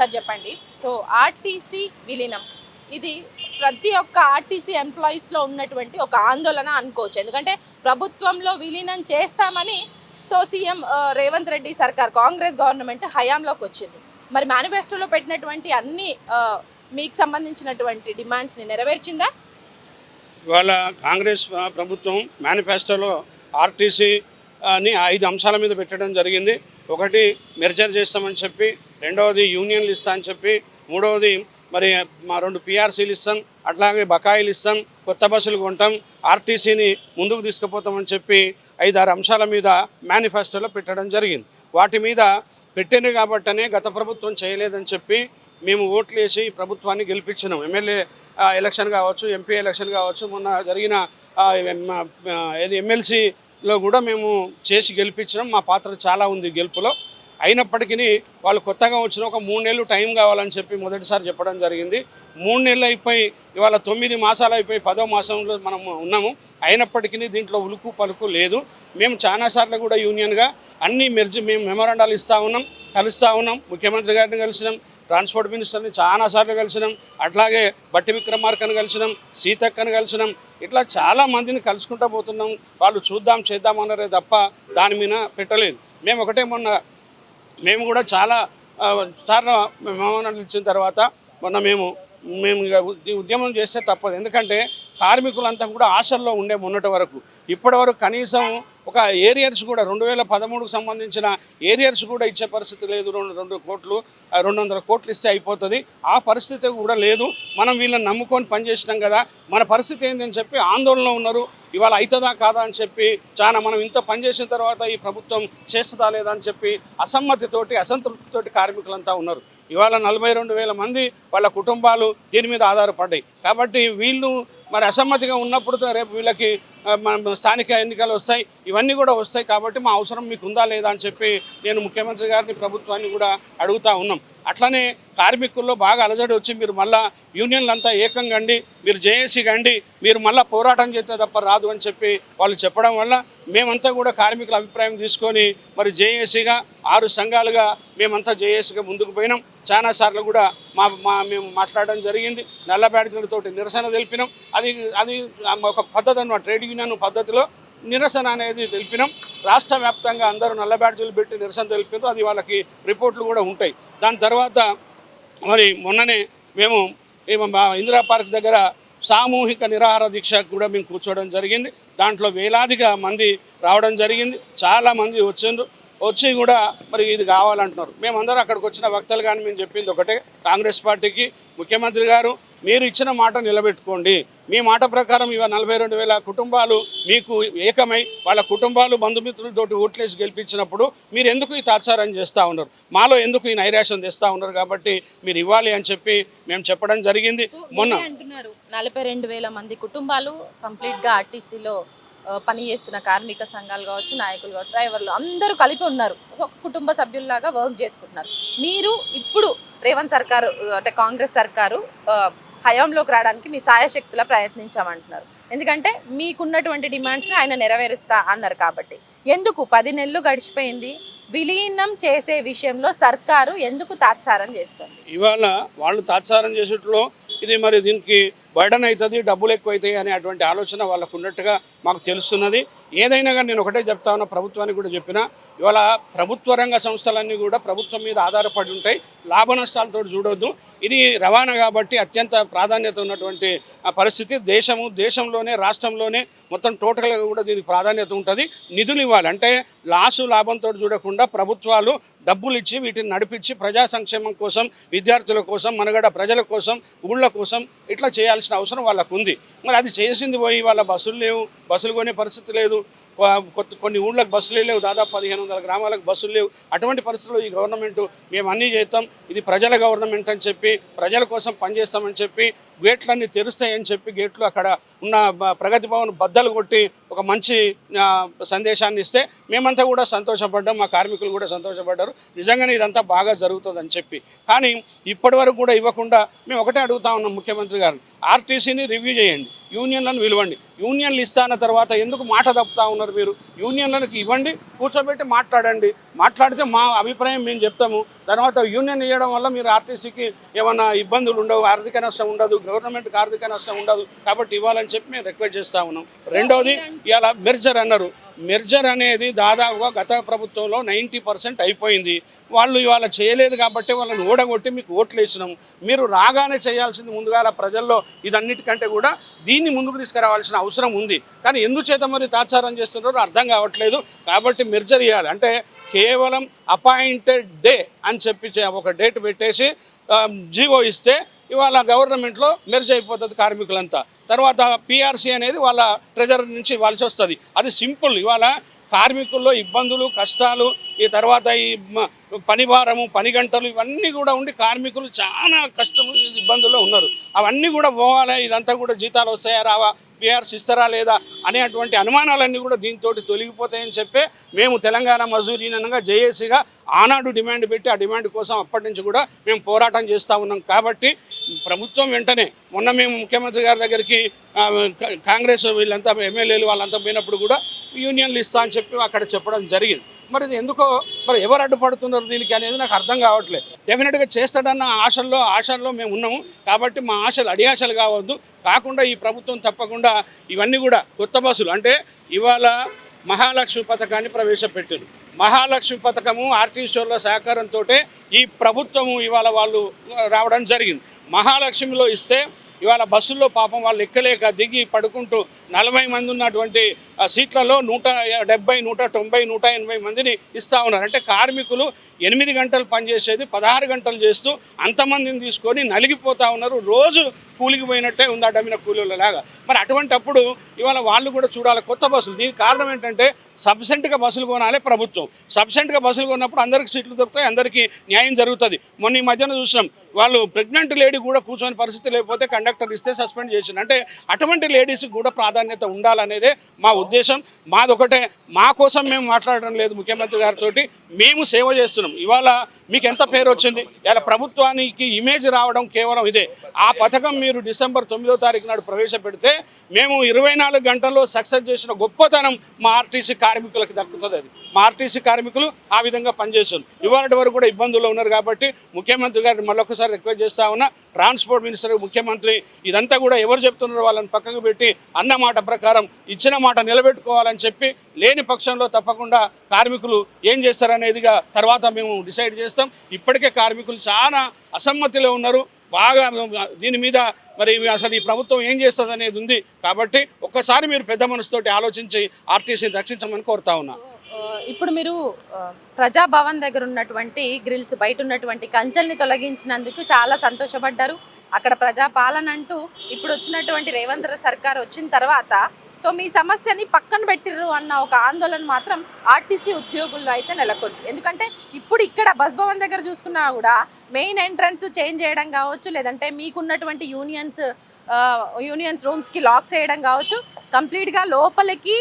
Sir చెప్పండి. So RTC విలీనం. ఇది ప్రతి ఒక్క ఆర్టీసీ ఎంప్లాయీస్లో ఉన్నటువంటి ఒక ఆందోళన అనుకోవచ్చు. ఎందుకంటే ప్రభుత్వంలో విలీనం చేస్తామని సో సీఎం రేవంత్ రెడ్డి సర్కార్ కాంగ్రెస్ గవర్నమెంట్ హయాంలోకి వచ్చింది. మరి మేనిఫెస్టోలో పెట్టినటువంటి అన్ని మీకు సంబంధించినటువంటి డిమాండ్స్ని నెరవేర్చిందా? ఇవాళ కాంగ్రెస్ ప్రభుత్వం మేనిఫెస్టోలో ఆర్టీసీ అని ఐదు అంశాల మీద పెట్టడం జరిగింది. ఒకటి మెర్జర్ చేస్తామని చెప్పి రెండవది యూనియన్లు ఇస్తా అని చెప్పి మూడవది మరి మా రెండు పిఆర్సీలు ఇస్తాం అట్లాగే బకాయిలు ఇస్తాం కొత్త బస్సులు కొంటాం ఆర్టీసీని ముందుకు తీసుకుపోతామని చెప్పి ఐదారు అంశాల మీద మేనిఫెస్టోలో పెట్టడం జరిగింది. వాటి మీద పెట్టింది కాబట్టనే గత ప్రభుత్వం చేయలేదని చెప్పి మేము ఓట్లు వేసి ఈ ప్రభుత్వాన్ని గెలిపించినాం. ఎమ్మెల్యే ఎలక్షన్ కావచ్చు ఎంపీ ఎలక్షన్ కావచ్చు మొన్న జరిగిన ఏది ఎమ్మెల్సీలో కూడా మేము చేసి గెలిపించినాం. మా పాత్ర చాలా ఉంది గెలుపులో. అయినప్పటికీ వాళ్ళు కొత్తగా వచ్చిన ఒక మూడు నెలలు టైం కావాలని చెప్పి మొదటిసారి చెప్పడం జరిగింది. మూడు నెలలు అయిపోయి ఇవాళ తొమ్మిది మాసాలు అయిపోయి పదో మాసంలో మనం ఉన్నాము. అయినప్పటికీ దీంట్లో ఉలుకు పలుకు లేదు. మేము చాలాసార్లు కూడా యూనియన్గా అన్ని మెర్జ్ మేము మెమోరాండాలు ఇస్తూ ఉన్నాం కలుస్తూ ఉన్నాం. ముఖ్యమంత్రి గారిని కలిసినాం ట్రాన్స్పోర్ట్ మినిస్టర్ని చాలాసార్లు కలిసినాం. అట్లాగే బట్టి విక్రమార్కను కలిసినాం సీతక్కను కలిసినాం. ఇట్లా చాలా మందిని కలుసుకుంటూ పోతున్నాం. వాళ్ళు చూద్దాం చేద్దాం అన్నారే తప్ప దాని మీద పెట్టలేదు. మేము ఒకటే మొన్న మేము కూడా చాలా సార్లు మెమోరాండాలు ఇచ్చిన తర్వాత మొన్న మేము మేము ఇక ఉద్యమం చేస్తే తప్పదు. ఎందుకంటే కార్మికులంతా కూడా ఆశల్లో ఉండే మొన్నటి వరకు. ఇప్పటి వరకు కనీసం ఒక ఏరియర్స్ కూడా రెండు వేల పదమూడుకు సంబంధించిన ఏరియర్స్ కూడా ఇచ్చే పరిస్థితి లేదు. రెండు రెండు కోట్లు రెండు వందల కోట్లు ఇస్తే అయిపోతుంది. ఆ పరిస్థితి కూడా లేదు. మనం వీళ్ళని నమ్ముకొని పనిచేసినాం కదా. మన పరిస్థితి ఏందని చెప్పి ఆందోళనలో ఉన్నారు. ఇవాళ అవుతుందా కాదా అని చెప్పి చాలా మనం ఇంత పనిచేసిన తర్వాత ఈ ప్రభుత్వం చేస్తుందా లేదా అని చెప్పి అసమ్మతితోటి అసంతృప్తితోటి కార్మికులంతా ఉన్నారు. ఇవాళ నలభై రెండు వేల మంది వాళ్ళ కుటుంబాలు దీని మీద ఆధారపడ్డాయి. కాబట్టి వీళ్ళు మరి అసమ్మతిగా ఉన్నప్పుడు రేపు వీళ్ళకి స్థానిక ఎన్నికలు వస్తాయి ఇవన్నీ కూడా వస్తాయి కాబట్టి మా అవసరం మీకు ఉందా లేదా అని చెప్పి నేను ముఖ్యమంత్రి గారిని ప్రభుత్వాన్ని కూడా అడుగుతా ఉన్నాం. అట్లనే కార్మికుల్లో బాగా అలజడి వచ్చి మీరు మళ్ళా యూనియన్లంతా ఏకంగా అండి మీరు జేఏసీ గండి మీరు మళ్ళీ పోరాటం చేస్తే తప్ప రాదు అని చెప్పి వాళ్ళు చెప్పడం వల్ల మేమంతా కూడా కార్మికుల అభిప్రాయం తీసుకొని మరి జేఏసీగా ఆరు సంఘాలుగా మేమంతా జేఏసీగా ముందుకు పోయినాం. చాలా సార్లు కూడా మా మా మేము మాట్లాడడం జరిగింది. నల్ల బ్యాడ్జీలతోటి నిరసన తెలిపినాం. అది అది ఒక పద్ధతి అన్నమాట. ట్రేడ్ యూనియన్ పద్ధతిలో నిరసన అనేది తెలిపినాం. రాష్ట్ర వ్యాప్తంగా అందరూ నల్ల బ్యాడ్జీలు పెట్టి నిరసన తెలిపారు. అది వాళ్ళకి రిపోర్ట్లు కూడా ఉంటాయి. దాని తర్వాత మరి మొన్ననే మేము మా ఇందిరా పార్క్ దగ్గర సామూహిక నిరాహార దీక్ష కూడా మేము కూర్చోవడం జరిగింది. దాంట్లో వేలాదిగా మంది రావడం జరిగింది. చాలా మంది వచ్చిండ్రు. వచ్చి కూడా మరి ఇది కావాలంటున్నారు. మేమందరూ అక్కడికి వచ్చిన వక్తలు కానీ మేము చెప్పింది ఒకటే. కాంగ్రెస్ పార్టీకి ముఖ్యమంత్రి గారు మీరు ఇచ్చిన మాట నిలబెట్టుకోండి. మీ మాట ప్రకారం ఇవాళ నలభై రెండు వేల కుటుంబాలు మీకు ఏకమై వాళ్ళ కుటుంబాలు బంధుమిత్రులతోటి ఓట్లేసి గెలిపించినప్పుడు మీరు ఎందుకు ఈ తాత్సారం చేస్తూ ఉన్నారు? మాలో ఎందుకు ఈ నైరాశ్యం తెస్తూ ఉన్నారు కాబట్టి మీరు ఇవ్వాలి అని చెప్పి మేము చెప్పడం జరిగింది. మొన్న అంటున్నారు. నలభై రెండు వేల మంది కుటుంబాలు కంప్లీట్గా ఆర్టీసీలో పని చేస్తున్న కార్మిక సంఘాలు కావచ్చు నాయకులు కావచ్చు డ్రైవర్లు అందరూ కలిపి ఉన్నారు. ఒక కుటుంబ సభ్యుల్లాగా వర్క్ చేసుకుంటున్నారు. మీరు ఇప్పుడు రేవంత్ సర్కారు అంటే కాంగ్రెస్ సర్కారు హయాంలోకి రావడానికి మీ సాయశక్తులా ప్రయత్నించామంటున్నారు. ఎందుకంటే మీకున్నటువంటి డిమాండ్స్ని ఆయన నెరవేరుస్తా అన్నారు కాబట్టి. ఎందుకు? పది నెలలు గడిచిపోయింది. విలీనం చేసే విషయంలో సర్కారు ఎందుకు తాత్సారం చేస్తుంది? ఇవాళ వాళ్ళు తాత్సారం చేసేట్లో ఇది మరి దీనికి బర్డన్ అవుతుంది డబ్బులు ఎక్కువ అవుతాయి అనే అటువంటి ఆలోచన వాళ్ళకు ఉన్నట్టుగా మాకు తెలుస్తున్నది. ఏదైనా కానీ నేను ఒకటే చెప్తా ఉన్నా ప్రభుత్వానికి కూడా చెప్పిన ఇవాళ ప్రభుత్వ రంగ సంస్థలన్నీ కూడా ప్రభుత్వం మీద ఆధారపడి ఉంటాయి. లాభ నష్టాలతో చూడొద్దు. ఇది రవాణా కాబట్టి అత్యంత ప్రాధాన్యత ఉన్నటువంటి ఆ పరిస్థితి. దేశము దేశంలోనే రాష్ట్రంలోనే మొత్తం టోటల్గా కూడా దీనికి ప్రాధాన్యత ఉంటుంది. నిధులు ఇవ్వాలి. అంటే లాసు లాభంతో చూడకుండా ప్రభుత్వాలు డబ్బులు ఇచ్చి వీటిని నడిపించి ప్రజా సంక్షేమం కోసం విద్యార్థుల కోసం మనగడ ప్రజల కోసం ఊళ్ళ కోసం ఇట్లా చేయాల్సిన అవసరం వాళ్ళకు ఉంది. మరి అది చేసింది పోయి వాళ్ళ బస్సులు లేవు బస్సులు కొనే పరిస్థితి లేదు. కొత్త కొన్ని ఊళ్ళకి బస్సులే లేవు దాదాపు పదిహేను వందల గ్రామాలకు బస్సులు లేవు. అటువంటి పరిస్థితుల్లో ఈ గవర్నమెంట్ మేము అన్నీ చేస్తాం. ఇది ప్రజల గవర్నమెంట్ అని చెప్పి ప్రజల కోసం పనిచేస్తామని చెప్పి గేట్లన్నీ తెరుస్తాయని చెప్పి గేట్లు అక్కడ ఉన్న ప్రగతి భవన్ బద్దలు కొట్టి ఒక మంచి సందేశాన్ని ఇస్తే మేమంతా కూడా సంతోషపడ్డాం మా కార్మికులు కూడా సంతోషపడ్డారు. నిజంగానే ఇదంతా బాగా జరుగుతుందని చెప్పి. కానీ ఇప్పటి వరకు కూడా ఇవ్వకుండా మేము ఒకటే అడుగుతా ఉన్నాం ముఖ్యమంత్రి గారిని. ఆర్టీసీని రివ్యూ చేయండి యూనియన్లను విలువండి యూనియన్లు ఇస్తాన తర్వాత ఎందుకు మాట తప్పుతా ఉన్నారు మీరు? యూనియన్లకు ఇవ్వండి కూర్చోబెట్టి మాట్లాడండి. మాట్లాడితే మా అభిప్రాయం మేము చెప్తాము. తర్వాత యూనియన్ ఇవ్వడం వల్ల మీరు ఆర్టీసీకి ఏమైనా ఇబ్బందులు ఉండవు ఆర్థిక నష్టం ఉండదు గవర్నమెంట్కి ఆర్థిక నష్టం ఉండదు కాబట్టి ఇవ్వాలని చెప్పి మేము రిక్వెస్ట్ చేస్తూ ఉన్నాం. రెండవది ఇలా మెర్జర్ అన్నారు. మెర్జర్ అనేది దాదాపుగా గత ప్రభుత్వంలో నైంటీ పర్సెంట్ అయిపోయింది. వాళ్ళు ఇవాళ చేయలేదు కాబట్టి వాళ్ళని ఓడగొట్టి మీకు ఓట్లు వేసినాం మీరు రాగానే చేయాల్సింది ముందుగా ప్రజల్లో ఇదన్నిటికంటే కూడా దీన్ని ముందుకు తీసుకురావాల్సిన అవసరం ఉంది. కానీ ఎందుచేత మరి తాత్సారం చేస్తున్నారో అర్థం కావట్లేదు. కాబట్టి మెర్జర్ ఇవ్వాలి అంటే కేవలం అపాయింటెడ్ డే అని చెప్పి ఒక డేట్ పెట్టేసి జీవో ఇస్తే ఇవాళ గవర్నమెంట్లో మెర్జ్ అయిపోతుంది కార్మికులంతా. తర్వాత పిఆర్సీ అనేది వాళ్ళ ట్రెజర్ నుంచి ఇవ్వాల్సి వస్తుంది. అది సింపుల్. ఇవాళ కార్మికుల్లో ఇబ్బందులు కష్టాలు ఈ తర్వాత ఈ మ- పని భారము పని గంటలు ఇవన్నీ కూడా ఉండి కార్మికులు చాలా కష్టం ఇబ్బందుల్లో ఉన్నారు. అవన్నీ కూడా పోవాలి? ఇదంతా కూడా జీతాలు వస్తాయా రావా? పిఆర్స్ ఇస్తారా లేదా? అనేటువంటి అనుమానాలన్నీ కూడా దీంతో తొలగిపోతాయని చెప్పి మేము తెలంగాణ మజూర్ యూనియన్గా జేఏసీగా ఆనాడు డిమాండ్ పెట్టి ఆ డిమాండ్ కోసం అప్పటి నుంచి కూడా మేము పోరాటం చేస్తూ ఉన్నాం. కాబట్టి ప్రభుత్వం వెంటనే మొన్న మేము ముఖ్యమంత్రి గారి దగ్గరికి కాంగ్రెస్ వీళ్ళంతా ఎమ్మెల్యేలు వాళ్ళంతా పోయినప్పుడు కూడా యూనియన్లు ఇస్తా అని చెప్పి అక్కడ చెప్పడం జరిగింది. మరి ఇది ఎందుకో మరి ఎవరు అడ్డుపడుతున్నారు దీనికి అనేది నాకు అర్థం కావట్లేదు. డెఫినెట్గా చేస్తాడన్న ఆశల్లో ఆశల్లో మేము ఉన్నాము. కాబట్టి మా ఆశలు అడియాశలు కావద్దు. కాకుండా ఈ ప్రభుత్వం తప్పకుండా ఇవన్నీ కూడా కొత్త బస్సులు. అంటే ఇవాళ మహాలక్ష్మి పథకాన్ని ప్రవేశపెట్టారు మహాలక్ష్మి పథకము ఆర్టీసీల సహకారంతో ఈ ప్రభుత్వము ఇవాళ వాళ్ళు రావడం జరిగింది. మహాలక్ష్మిలో ఇస్తే ఇవాళ బస్సుల్లో పాపం వాళ్ళు ఎక్కలేక దిగి పడుకుంటూ నలభై మంది ఉన్నటువంటి ఆ సీట్లలో నూట డెబ్బై నూట తొంభై నూట ఎనభై మందిని ఇస్తూ ఉన్నారు. అంటే కార్మికులు ఎనిమిది గంటలు పనిచేసేది పదహారు గంటలు చేస్తూ అంతమందిని తీసుకొని నలిగిపోతూ ఉన్నారు. రోజు కూలికి పోయినట్టే ఉంది ఆ డమ్మిన కూలీలలాగా మరి అటువంటప్పుడు ఇవాళ వాళ్ళు కూడా చూడాలి కొత్త బస్సులు. దీనికి కారణం ఏంటంటే సబ్సెంట్గా బస్సులు కొనాలి ప్రభుత్వం. సబ్సెంట్గా బస్సులు కొన్నప్పుడు అందరికీ సీట్లు దొరుకుతాయి అందరికీ న్యాయం జరుగుతుంది. మొన్న ఈ మధ్యన చూసినాం వాళ్ళు ప్రెగ్నెంట్ లేడీ కూడా కూర్చొని పరిస్థితి లేకపోతే కండక్టర్ ఇస్తే సస్పెండ్ చేసిండు. అంటే అటువంటి లేడీస్కి కూడా ప్రాధాన్యత ప్రాధాన్యత ఉండాలనేదే మా ఉద్దేశం. మాదొకటే. మా కోసం మేము మాట్లాడడం లేదు ముఖ్యమంత్రి గారితో మేము సేవ చేస్తున్నాం. ఇవాళ మీకు ఎంత పేరు వచ్చింది ఇలా ప్రభుత్వానికి ఇమేజ్ రావడం కేవలం ఇదే. ఆ పథకం మీరు డిసెంబర్ తొమ్మిదో తారీఖు నాడు ప్రవేశపెడితే మేము ఇరవై నాలుగు గంటల్లో సక్సెస్ చేసిన గొప్పతనం మా ఆర్టీసీ కార్మికులకు దక్కుతుంది అది. మా ఆర్టీసీ కార్మికులు ఆ విధంగా పనిచేశారు. ఇవాళ వరకు కూడా ఇబ్బందుల్లో ఉన్నారు కాబట్టి ముఖ్యమంత్రి గారిని మళ్ళొకసారి రిక్వెస్ట్ చేస్తా ఉన్నా ట్రాన్స్పోర్ట్ మినిస్టర్ ముఖ్యమంత్రి ఇదంతా కూడా ఎవరు చెప్తున్నారో వాళ్ళని పక్కకు పెట్టి అన్న మాట ప్రకారం ఇచ్చిన మాట నిలబెట్టుకోవాలని చెప్పి లేని పక్షంలో తప్పకుండా కార్మికులు ఏం చేస్తారనేదిగా తర్వాత మేము డిసైడ్ చేస్తాం. ఇప్పటికే కార్మికులు చాలా అసమ్మతిలో ఉన్నారు. బాగా దీని మీద మరి అసలు ఈ ప్రభుత్వం ఏం చేస్తుంది అనేది ఉంది కాబట్టి ఒక్కసారి మీరు పెద్ద మనసుతోటి ఆలోచించి ఆర్టీసీని రక్షించమని కోరుతా ఉన్నా. ఇప్పుడు మీరు ప్రజాభవన్ దగ్గర ఉన్నటువంటి గ్రిల్స్ బయట ఉన్నటువంటి కంచెల్ని తొలగించినందుకు చాలా సంతోషపడ్డారు. అక్కడ ప్రజాపాలన అంటూ ఇప్పుడు వచ్చినటువంటి రేవంత్ రెడ్డి సర్కార్ వచ్చిన తర్వాత సో మీ సమస్యని పక్కన పెట్టిర్రు అన్న ఒక ఆందోళన మాత్రం ఆర్టీసీ ఉద్యోగుల్లో అయితే నెలకొంది. ఎందుకంటే ఇప్పుడు ఇక్కడ బస్ భవన్ దగ్గర చూసుకున్నా కూడా మెయిన్ ఎంట్రన్స్ చేంజ్ చేయడం కావచ్చు లేదంటే మీకున్నటువంటి యూనియన్స్ యూనియన్స్ రూమ్స్కి లాక్స్ చేయడం కావచ్చు కంప్లీట్గా లోపలికి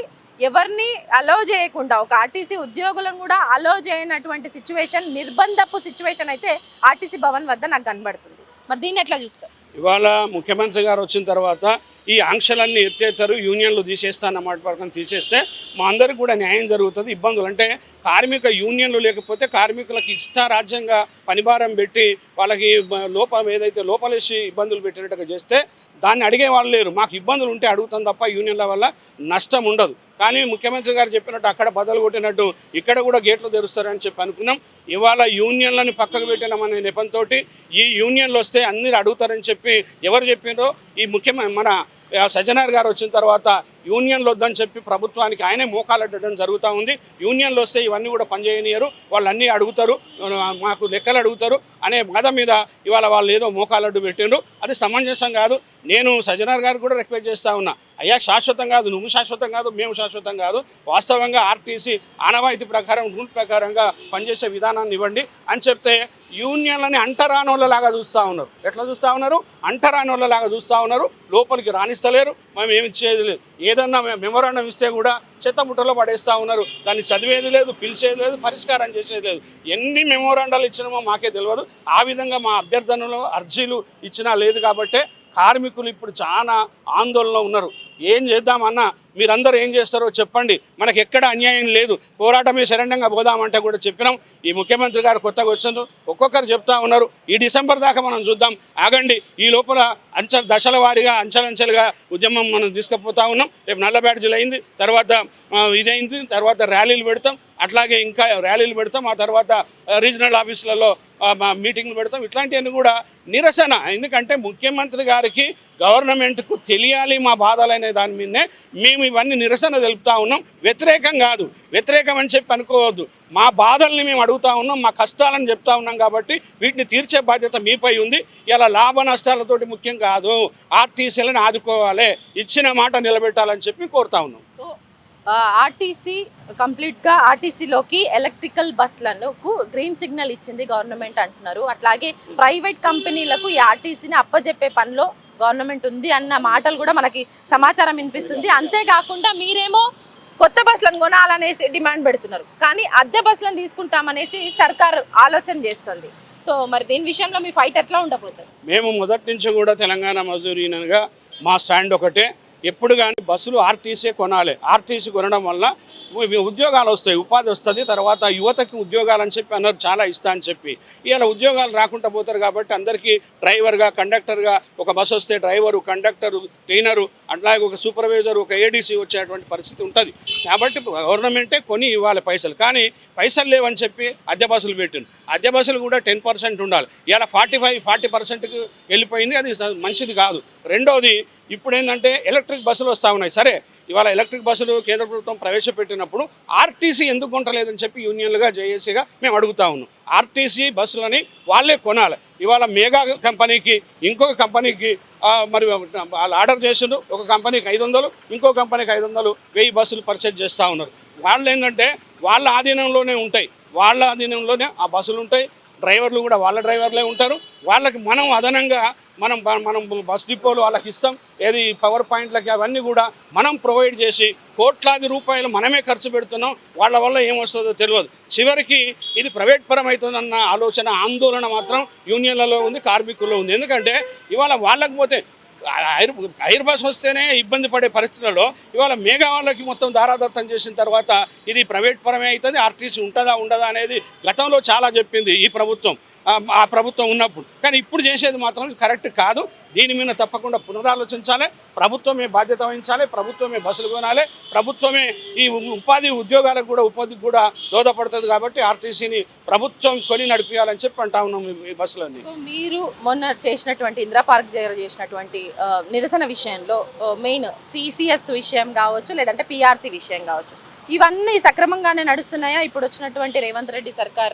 ఎవరిని అలో చేయకుండా ఒక ఆర్టీసీ ఉద్యోగులను కూడా అలో చేయనటువంటి సిచ్యువేషన్ నిర్బంధపు సిచ్యువేషన్ అయితే ఆర్టీసీ భవన్ వద్ద నాకు కనబడుతుంది. మరి దీన్ని ఎట్లా చూస్తారు? ఇవాళ ముఖ్యమంత్రి గారు వచ్చిన తర్వాత ఈ ఆంక్షలన్నీ ఎత్తేస్తారు యూనియన్లు తీసేస్తానన్నమాట వరకు తీసేస్తే మా అందరికి కూడా న్యాయం జరుగుతుంది ఇబ్బందులు. అంటే కార్మిక యూనియన్లు లేకపోతే కార్మికులకు ఇష్టారాజ్యంగా పనిభారం పెట్టి వాళ్ళకి లోపం ఏదైతే లోపలేసి ఇబ్బందులు పెట్టినట్టుగా చేస్తే దాన్ని అడిగే వాళ్ళు లేరు. మాకు ఇబ్బందులు ఉంటే అడుగుతాం తప్ప యూనియన్ల వల్ల నష్టం ఉండదు. కానీ ముఖ్యమంత్రి గారు చెప్పినట్టు అక్కడ బదులు కొట్టినట్టు ఇక్కడ కూడా గేట్లు తెరుస్తారని చెప్పి అనుకున్నాం. ఇవాళ యూనియన్లని పక్కకు పెట్టినామనే నెపంతో ఈ యూనియన్లు వస్తే అన్ని అడుగుతారని చెప్పి ఎవరు చెప్పిండ్రో ఈ ముఖ్యమైన మన సజ్జనార్ గారు వచ్చిన తర్వాత యూనియన్లు వద్దని చెప్పి ప్రభుత్వానికి ఆయనే మోకాలడ్డడం జరుగుతూ ఉంది. యూనియన్లు వస్తే ఇవన్నీ కూడా పనిచేయనియరు. వాళ్ళు అన్నీ అడుగుతారు మాకు లెక్కలు అడుగుతారు అనే బాధ మీద ఇవాళ వాళ్ళు ఏదో మోకాలడ్డు పెట్టిండ్రు అది సమంజసం కాదు. నేను సజ్జనార్ గారు కూడా రిక్వెస్ట్ చేస్తా ఉన్నా. అయ్యా శాశ్వతం కాదు నువ్వు శాశ్వతం కాదు మేము శాశ్వతం కాదు. వాస్తవంగా ఆర్టీసీ ఆనవాయితీ ప్రకారం రూల్ ప్రకారంగా పనిచేసే విధానాన్ని ఇవ్వండి అని చెప్తే యూనియన్లని అంటరానోళ్ళలాగా చూస్తూ ఉన్నారు. ఎట్లా చూస్తూ ఉన్నారు? అంటరానోళ్ళలాగా చూస్తూ ఉన్నారు. లోపలికి రాణిస్తలేరు. మేము ఏమి ఇచ్చేది లేదు. ఏదన్నా మెమోరాండం ఇస్తే కూడా చెత్తబుట్టలో పడేస్తూ ఉన్నారు. దాన్ని చదివేది లేదు పిలిచేది లేదు పరిష్కారం చేసేది లేదు. ఎన్ని మెమోరాండాలు ఇచ్చినామో మాకే తెలియదు ఆ విధంగా మా అభ్యర్థనలు అర్జీలు ఇచ్చినా లేదు కాబట్టే కార్మికులు ఇప్పుడు చాలా ఆందోళనలో ఉన్నారు. ఏం చేద్దామన్నా మీరందరూ ఏం చేస్తారో చెప్పండి. మనకి ఎక్కడ అన్యాయం లేదు. పోరాటమే శరణ్యంగా పోదామంటే కూడా చెప్పినాం. ఈ ముఖ్యమంత్రి గారు కొత్తగా వచ్చిండ్రు. ఒక్కొక్కరు చెప్తా ఉన్నారు. ఈ డిసెంబర్ దాకా మనం చూద్దాం. ఆగండి. ఈ లోపల అంచ దశల వారీగా అంచెలంచెలుగా ఉద్యమం మనం తీసుకుపోతా ఉన్నాం. రేపు నల్ల బ్యాడ్జీలు అయింది. తర్వాత ఇదైంది. తర్వాత ర్యాలీలు పెడతాం. అట్లాగే ఇంకా ర్యాలీలు పెడతాం. ఆ తర్వాత రీజనల్ ఆఫీసులలో మీటింగ్లు పెడతాం. ఇట్లాంటివన్నీ కూడా నిరసన. ఎందుకంటే ముఖ్యమంత్రి గారికి గవర్నమెంట్కు తెలియాలి మా బాధలనే దాని మీదనే మేము ఇవన్నీ నిరసన తెలుపుతా ఉన్నాం. వ్యతిరేకం కాదు. వ్యతిరేకం అని చెప్పి అనుకోవద్దు. మా బాధల్ని మేము అడుగుతా ఉన్నాం మా కష్టాలను చెప్తా ఉన్నాం కాబట్టి వీటిని తీర్చే బాధ్యత మీపై ఉంది. ఇలా లాభ నష్టాలతోటి ముఖ్యం కాదు. ఆర్టీసీలను ఆదుకోవాలి. ఇచ్చిన మాట నిలబెట్టాలని చెప్పి కోరుతా ఉన్నాం. ఆర్టీసీ కంప్లీట్గా ఆర్టీసీలోకి ఎలక్ట్రికల్ బస్లకు గ్రీన్ సిగ్నల్ ఇచ్చింది గవర్నమెంట్ అంటున్నారు. అట్లాగే ప్రైవేట్ కంపెనీలకు ఈ ఆర్టీసీని అప్పజెప్పే పనిలో గవర్నమెంట్ ఉంది అన్న మాటలు కూడా మనకి సమాచారం వినిపిస్తుంది. అంతేకాకుండా మీరేమో కొత్త బస్సులను కొనాలనేసి డిమాండ్ పెడుతున్నారు. కానీ అద్దె బస్సులను తీసుకుంటామనేసి సర్కార్ ఆలోచన చేస్తుంది. సో మరి దీని విషయంలో మీ ఫైట్ ఎట్లా ఉండబోతుంది? మేము మొదటి నుంచి కూడా తెలంగాణ మజూరీనగా మా స్టాండ్ ఒకటే. ఎప్పుడు కానీ బస్సులు ఆర్టీసీ కొనాలి. ఆర్టీసీ కొనడం వల్ల ఉద్యోగాలు వస్తాయి ఉపాధి వస్తుంది తర్వాత యువతకి ఉద్యోగాలు అని చెప్పి అన్నారు చాలా ఇస్తా అని చెప్పి. ఇవాళ ఉద్యోగాలు రాకుండా పోతారు కాబట్టి అందరికీ డ్రైవర్గా కండక్టర్గా ఒక బస్సు వస్తే డ్రైవరు కండక్టరు క్లీనరు అట్లాగే ఒక సూపర్వైజర్ ఒక ఏడీసీ వచ్చేటువంటి పరిస్థితి ఉంటుంది. కాబట్టి గవర్నమెంటే కొని ఇవ్వాలి పైసలు. కానీ పైసలు లేవని చెప్పి అద్దె బస్సులు పెట్టిండు. అద్దె బస్సులు కూడా టెన్ పర్సెంట్ ఉండాలి. ఇలా ఫార్టీ ఫైవ్ ఫార్టీ పర్సెంట్కి వెళ్ళిపోయింది. అది మంచిది కాదు. రెండోది ఇప్పుడు ఏంటంటే ఎలక్ట్రిక్ బస్సులు వస్తూ ఉన్నాయి. సరే ఇవాళ ఎలక్ట్రిక్ బస్సులు కేంద్ర ప్రభుత్వం ప్రవేశపెట్టినప్పుడు ఆర్టీసీ ఎందుకు కొంటలేదని చెప్పి యూనియన్లుగా జేఏసీగా మేము అడుగుతా ఉన్నాం. ఆర్టీసీ బస్సులని వాళ్ళే కొనాలి. ఇవాళ మేఘా కంపెనీకి ఇంకొక కంపెనీకి మరి వాళ్ళు ఆర్డర్ చేసిండ్రు. ఒక కంపెనీకి ఐదు వందలు ఇంకో కంపెనీకి ఐదు వందలు వెయ్యి బస్సులు పర్చేజ్ చేస్తూ ఉన్నారు. వాళ్ళు ఏంటంటే వాళ్ళ ఆధీనంలోనే ఉంటాయి. వాళ్ళ ఆధీనంలోనే ఆ బస్సులు ఉంటాయి. డ్రైవర్లు కూడా వాళ్ళ డ్రైవర్లే ఉంటారు. వాళ్ళకి మనం అదనంగా మనం మనం బస్ డిపోలు వాళ్ళకి ఇస్తాం ఏది పవర్ పాయింట్లకి అవన్నీ కూడా మనం ప్రొవైడ్ చేసి కోట్లాది రూపాయలు మనమే ఖర్చు పెడుతున్నాం వాళ్ళ వల్ల ఏమొస్తుందో తెలియదు. చివరికి ఇది ప్రైవేట్ పరం అవుతుందన్న ఆలోచన ఆందోళన మాత్రం యూనియన్లలో ఉంది కార్మికుల్లో ఉంది. ఎందుకంటే ఇవాళ వాళ్ళకి పోతే ఐర్ ఐర్ బస్ వస్తేనే ఇబ్బంది పడే పరిస్థితులలో ఇవాళ మేఘా వాళ్ళకి మొత్తం ధారాదత్తం చేసిన తర్వాత ఇది ప్రైవేట్ పరమే అవుతుంది ఆర్టీసీ ఉంటుందా ఉండదా అనేది గతంలో చాలా చెప్పింది ఈ ప్రభుత్వం. ఆ, ప్రభుత్వం ఉన్నప్పుడు. కానీ ఇప్పుడు చేసేది మాత్రం కరెక్ట్ కాదు. దీని మీద తప్పకుండా పునరాలోచించాలి. ప్రభుత్వమే బాధ్యత వహించాలి. ప్రభుత్వమే బస్సులు కొనాలి. ప్రభుత్వమే ఈ ఉపాధి ఉద్యోగాలకు కూడా ఉపాధికి కూడా దోదపడుతుంది కాబట్టి ఆర్టీసీని ప్రభుత్వం కొని నడిపించాలని చెప్పి అంటా ఉన్నాం ఈ- బస్సులన్నీ. మీరు మొన్న చేసినటువంటి ఇందిరా పార్క్ దగ్గర చేసినటువంటి నిరసన విషయంలో మెయిన్ సిసిఎస్ విషయం కావచ్చు లేదంటే పిఆర్సీ విషయం కావచ్చు ఇవన్నీ సక్రమంగానే నడుస్తున్నాయా? ఇప్పుడు వచ్చినటువంటి రేవంత్ రెడ్డి సర్కార్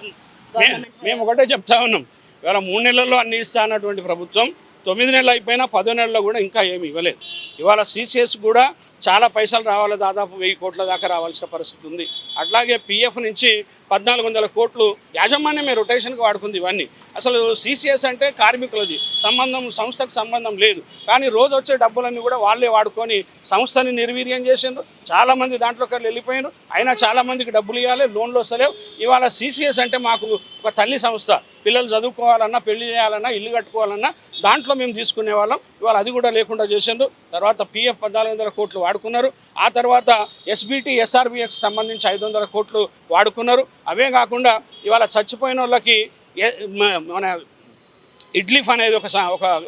మేము ఒకటే చెప్తా ఉన్నాం. ఇవాళ మూడు నెలల్లో అన్ని ఇస్తా అన్నటువంటి ప్రభుత్వం తొమ్మిది నెలలు అయిపోయినా పదో నెలల్లో కూడా ఇంకా ఏమి ఇవ్వలేదు. ఇవాళ సీసీఎస్ కూడా చాలా పైసలు రావాలి దాదాపు వెయ్యి కోట్ల దాకా రావాల్సిన పరిస్థితి ఉంది. అట్లాగే పిఎఫ్ నుంచి పద్నాలుగు వందల కోట్లు యాజమాన్యమే రొటేషన్కి వాడుకుంది ఇవన్నీ. అసలు సీసీఎస్ అంటే కార్మికులది. సంబంధం సంస్థకు సంబంధం లేదు. కానీ రోజు వచ్చే డబ్బులన్నీ కూడా వాళ్ళే వాడుకొని సంస్థని నిర్వీర్యం చేసిండ్రు. చాలామంది దాంట్లో ఒకరు వెళ్ళిపోయినారు అయినా చాలామందికి డబ్బులు ఇవ్వాలి లోన్లు వస్తలేవు. ఇవాళ సీసీఎస్ అంటే మాకు ఒక తల్లి సంస్థ. పిల్లలు చదువుకోవాలన్నా పెళ్ళి చేయాలన్నా ఇల్లు కట్టుకోవాలన్నా దాంట్లో మేము తీసుకునే వాళ్ళం. ఇవాళ అది కూడా లేకుండా చేసిండ్రు. తర్వాత పిఎఫ్ పద్నాలుగు వందల కోట్లు వాడుకున్నారు. ఆ తర్వాత ఎస్బిటి ఎస్ఆర్బిఎక్స్ సంబంధించి ఐదు వందల కోట్లు వాడుకున్నారు. అవే కాకుండా ఇవాళ చచ్చిపోయిన వాళ్ళకి ఏ- మన ఇడ్లీఫ్ అనేది ఒక సా- ఒక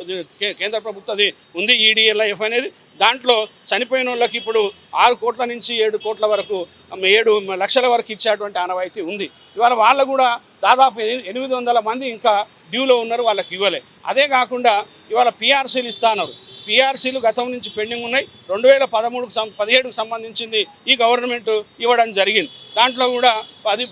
కేంద్ర ప్రభుత్వది ఉంది ఈడిఎల్ఐఎఫ్ అనేది. దాంట్లో చనిపోయిన వాళ్ళకి ఇప్పుడు ఆరు కోట్ల నుంచి ఏడు కోట్ల వరకు ఏడు లక్షల వరకు ఇచ్చేటువంటి ఆనవాయితీ ఉంది. ఇవాళ వాళ్ళు కూడా దాదాపు ఎనిమిది వందల మంది ఇంకా డ్యూలో ఉన్నారు వాళ్ళకి ఇవ్వలే. అదే కాకుండా ఇవాళ పిఆర్సీలు ఇస్తా అన్నారు. పిఆర్సీలు గతం నుంచి పెండింగ్ ఉన్నాయి. రెండు వేల పదమూడుకు సం పదిహేడుకు సంబంధించింది ఈ గవర్నమెంట్ ఇవ్వడం జరిగింది. దాంట్లో కూడా పది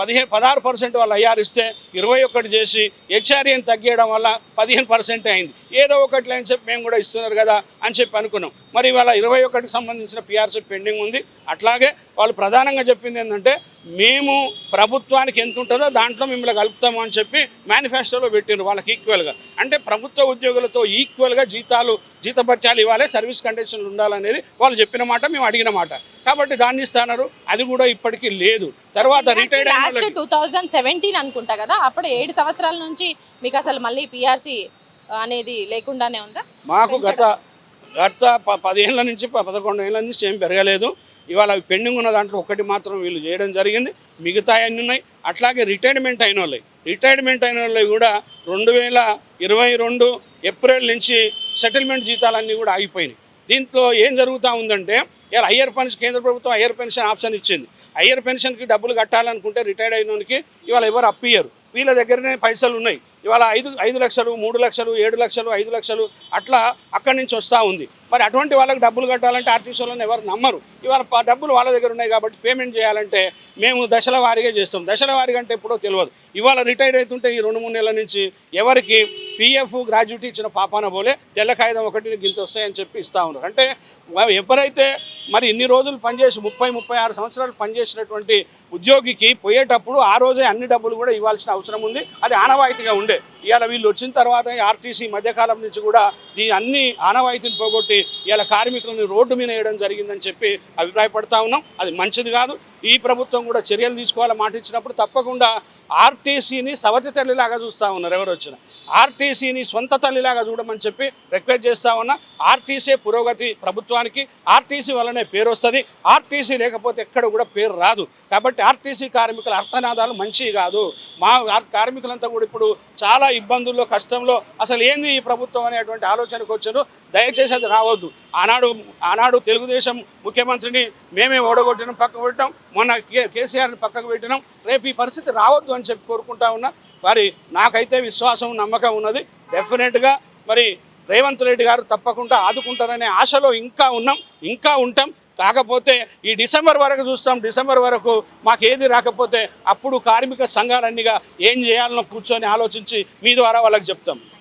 పదిహేను పదహారు పర్సెంట్ వాళ్ళు ఐఆర్ ఇస్తే ఇరవై ఒకటి చేసి హెచ్ఆర్ఏని తగ్గియడం వల్ల పదిహేను పర్సెంట్ అయింది. ఏదో ఒకటి అని చెప్పి మేము కూడా ఇస్తున్నారు కదా అని చెప్పి అనుకున్నాం. మరి ఇవాళ ఇరవై ఒకటికి సంబంధించిన పిఆర్సీ పెండింగ్ ఉంది. అట్లాగే వాళ్ళు ప్రధానంగా చెప్పింది ఏంటంటే మేము ప్రభుత్వానికి ఎంత ఉంటుందో దాంట్లో మిమ్మల్ని కలుపుతాము అని చెప్పి మేనిఫెస్టోలో పెట్టిండ్రు వాళ్ళకి ఈక్వల్గా అంటే ప్రభుత్వ ఉద్యోగులతో ఈక్వల్గా జీతాలు జీతపత్యాలు ఇవ్వాలి సర్వీస్ కండిషన్లు ఉండాలనేది వాళ్ళు చెప్పిన మాట మేము అడిగిన మాట. కాబట్టి దాన్ని ఇస్తున్నారు అది కూడా ఇప్పటికీ లేదు. తర్వాత రిటైర్డ్ అయిన లాస్ట్ టూ థౌజండ్ సెవెంటీన్ అనుకుంటా కదా అప్పుడు ఏడు సంవత్సరాల నుంచి మీకు అసలు మళ్ళీ పిఆర్సీ అనేది లేకుండానే ఉందా? మాకు గత గత ప- పదిహేళ్ళ నుంచి పదకొండు ఏళ్ళ నుంచి ఏం పెరగలేదు. ఇవాళ పెండింగ్ ఉన్న దాంట్లో ఒకటి మాత్రం వీళ్ళు చేయడం జరిగింది. మిగతా అన్నీ ఉన్నాయి. అట్లాగే రిటైర్మెంట్ అయిన వాళ్ళవి రిటైర్మెంట్ అయిన వాళ్ళవి కూడా రెండు వేల ఇరవై రెండు ఏప్రిల్ నుంచి సెటిల్మెంట్ జీతాలన్నీ కూడా ఆగిపోయినాయి. దీంట్లో ఏం జరుగుతూ ఉందంటే ఇలా హయ్యర్ పెన్షన్ కేంద్ర ప్రభుత్వం హయ్యర్ పెన్షన్ ఆప్షన్ ఇచ్చింది. హయ్యర్ పెన్షన్కి డబ్బులు కట్టాలనుకుంటే రిటైర్డ్ అయినోనికి ఇవాళ ఎవరు అప్పియ్యరు వీళ్ళ దగ్గరనే పైసలు ఉన్నాయి. ఇవాళ ఐదు ఐదు లక్షలు మూడు లక్షలు ఏడు లక్షలు ఐదు లక్షలు అట్లా అక్కడి నుంచి వస్తూ ఉంది. మరి అటువంటి వాళ్ళకి డబ్బులు కట్టాలంటే ఆర్టీసీ వాళ్ళని ఎవరు నమ్మరు. ఇవాళ డబ్బులు వాళ్ళ దగ్గర ఉన్నాయి కాబట్టి పేమెంట్ చేయాలంటే మేము దశల వారీగా చేస్తాం. దశల వారీగా అంటే ఎప్పుడో తెలియదు. ఇవాళ రిటైర్ అవుతుంటే ఈ రెండు మూడు నెలల నుంచి ఎవరికి పీఎఫ్ గ్రాడ్యుటీ ఇచ్చిన పాపాన పోలే తెల్ల కాగితం ఒకటి గింత వస్తాయని చెప్పి ఇస్తూ ఉన్నారు. అంటే ఎవరైతే మరి ఇన్ని రోజులు పనిచేసి ముప్పై ముప్పై ఆరు సంవత్సరాలు పనిచేసినటువంటి ఉద్యోగికి పోయేటప్పుడు ఆ రోజే అన్ని డబ్బులు కూడా ఇవ్వాల్సిన అవసరం ఉంది. అది ఆనవాయితీగా ఉండే. ఇవాళ వీళ్ళు వచ్చిన తర్వాత ఆర్టీసీ మధ్యకాలం నుంచి కూడా ఈ అన్ని ఆనవాయితీని పోగొట్టి ఇలా కార్మికులను రోడ్డు మీద వేయడం జరిగిందని చెప్పి అభిప్రాయపడతా ఉన్నాం. అది మంచిది కాదు. ఈ ప్రభుత్వం కూడా చర్యలు తీసుకోవాలని మాట ఇచ్చినప్పుడు తప్పకుండా ఆర్టీసీని సవతి తల్లిలాగా చూస్తూ ఉన్నారు. ఎవరు వచ్చినా. ఆర్టీసీని సొంత తల్లిలాగా చూడమని చెప్పి రిక్వెస్ట్ చేస్తా ఉన్నా. ఆర్టీసీ పురోగతి ప్రభుత్వానికి ఆర్టీసీ వల్లనే పేరు వస్తుంది. ఆర్టీసీ లేకపోతే ఎక్కడ కూడా పేరు రాదు. కాబట్టి ఆర్టీసీ కార్మికుల అర్థనాదాలు మంచివి కాదు. మా ఆర్- కార్మికులంతా కూడా ఇప్పుడు చాలా ఇబ్బందుల్లో కష్టంలో అసలు ఏంది ఈ ప్రభుత్వం అనేటువంటి ఆలోచనకు వచ్చారు. దయచేసి అది రావద్దు. ఆనాడు ఆనాడు తెలుగుదేశం ముఖ్యమంత్రిని మేమే ఓడగొట్టడం పక్కకు పెట్టాం మొన్న కేసీఆర్ని పక్కకు పెట్టినాం. రేపు ఈ పరిస్థితి రావద్దు అని చెప్పి కోరుకుంటా ఉన్నా. మరి నాకైతే విశ్వాసం నమ్మకం ఉన్నది. డెఫినెట్గా మరి రేవంత్ రెడ్డి గారు తప్పకుండా ఆదుకుంటారనే ఆశలో ఇంకా ఉన్నాం ఇంకా ఉంటాం. కాకపోతే ఈ డిసెంబర్ వరకు చూస్తాం. డిసెంబర్ వరకు మాకు ఏది రాకపోతే అప్పుడు కార్మిక సంఘాలన్నీగా ఏం చేయాలనో కూర్చొని ఆలోచించి మీ ద్వారా వాళ్ళకి చెప్తాం.